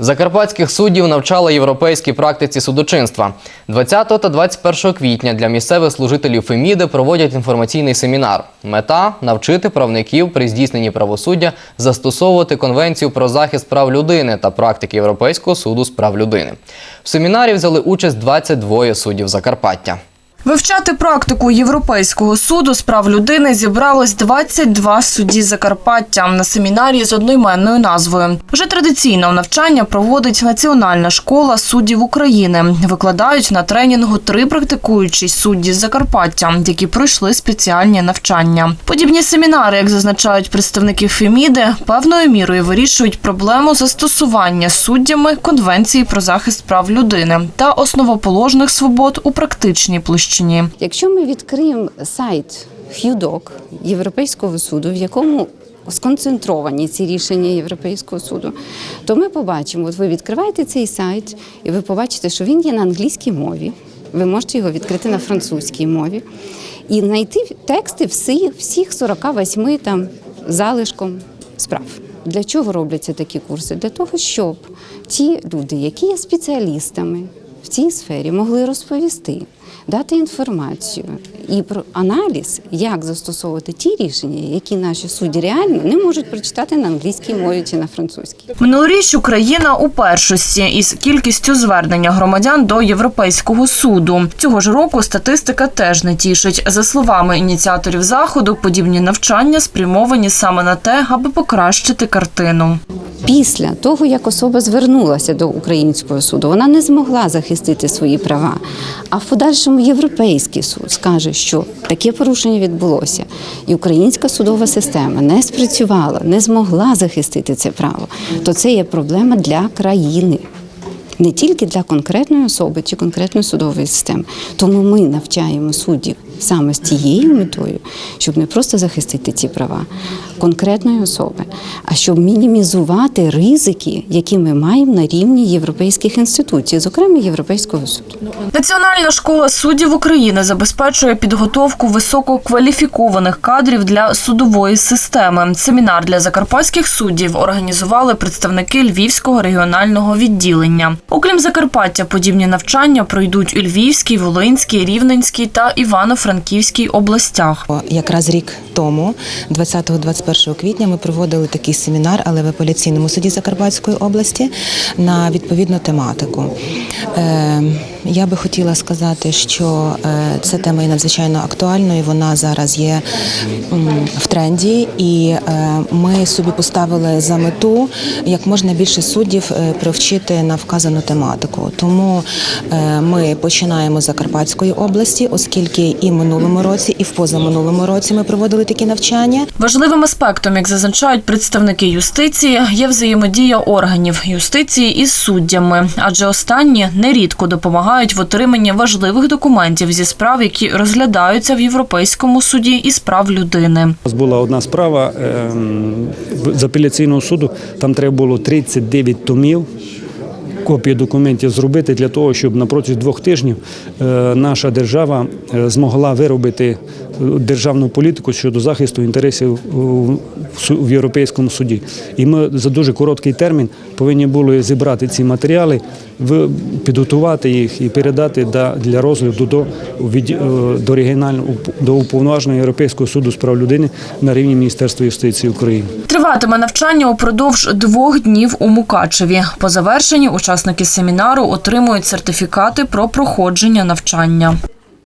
Закарпатських суддів навчали європейській практиці судочинства. 20 та 21 квітня для місцевих служителів Феміди проводять інформаційний семінар. Мета навчити правників при здійсненні правосуддя застосовувати конвенцію про захист прав людини та практики Європейського суду з прав людини. В семінарі взяли участь 22 суддів Закарпаття. Вивчати практику Європейського суду з прав людини зібралось 22 судді Закарпаття на семінарі з одноіменною назвою. Вже традиційно навчання проводить Національна школа суддів України. Викладають на тренінгу три практикуючі судді Закарпаття, які пройшли спеціальні навчання. Подібні семінари, як зазначають представники Феміди, певною мірою вирішують проблему застосування суддями Конвенції про захист прав людини та основоположних свобод у практичній площині. Якщо ми відкриємо сайт HUDOC Європейського суду, в якому сконцентровані ці рішення Європейського суду, то ми побачимо, от ви відкриваєте цей сайт, і ви побачите, що він є на англійській мові. Ви можете його відкрити на французькій мові і знайти тексти всіх, всіх 48 там залишком справ. Для чого робляться такі курси? Для того, щоб ті люди, які є спеціалістами в цій сфері, могли розповісти, дати інформацію і про аналіз, як застосовувати ті рішення, які наші судді реально не можуть прочитати на англійській мові чи на французькій. Минулоріч Україна у першості із кількістю звернення громадян до Європейського суду. Цього ж року статистика теж не тішить. За словами ініціаторів заходу, подібні навчання спрямовані саме на те, аби покращити картину. Після того, як особа звернулася до українського суду, вона не змогла захистити свої права. А в подальшому європейський суд скаже, що таке порушення відбулося, і українська судова система не спрацювала, не змогла захистити це право, то це є проблема для країни. Не тільки для конкретної особи чи конкретної судової системи. Тому ми навчаємо суддів саме з тією метою, щоб не просто захистити ці права конкретної особи, а щоб мінімізувати ризики, які ми маємо на рівні європейських інституцій, зокрема Європейського суду. Національна школа суддів України забезпечує підготовку висококваліфікованих кадрів для судової системи. Семінар для закарпатських суддів організували представники Львівського регіонального відділення. Окрім Закарпаття, подібні навчання пройдуть у Львівській, Волинській, Рівненській та Івано-Франківській областях. Якраз рік тому, 20-21 квітня, ми проводили такий семінар, але в апеляційному суді Закарпатської області на відповідну тематику. Я би хотіла сказати, що е, ця тема є надзвичайно актуальною. Вона зараз є в тренді, і е, ми собі поставили за мету як можна більше суддів е, привчити на вказану тематику. Тому ми починаємо з Закарпатської області, оскільки і минулому році, і в позаминулому році ми проводили такі навчання. Важливим аспектом, як зазначають представники юстиції, є взаємодія органів юстиції із суддями, адже останні нерідко допомагають в отриманні важливих документів зі справ, які розглядаються в Європейському суді із прав людини. У нас була одна справа ем, з апеляційного суду. Там треба було 39 томів. Копії документів зробити для того, щоб на протязі двох тижнів е, наша держава е, змогла виробити державну політику щодо захисту інтересів в Європейському суді. І ми за дуже короткий термін повинні були зібрати ці матеріали, підготувати їх і передати для розгляду до, від- е, до регіонального до уповноваженого Європейського суду з прав людини на рівні Міністерства юстиції України. Триватиме навчання упродовж двох днів у Мукачеві. По завершенні учасники семінару отримують сертифікати про проходження навчання.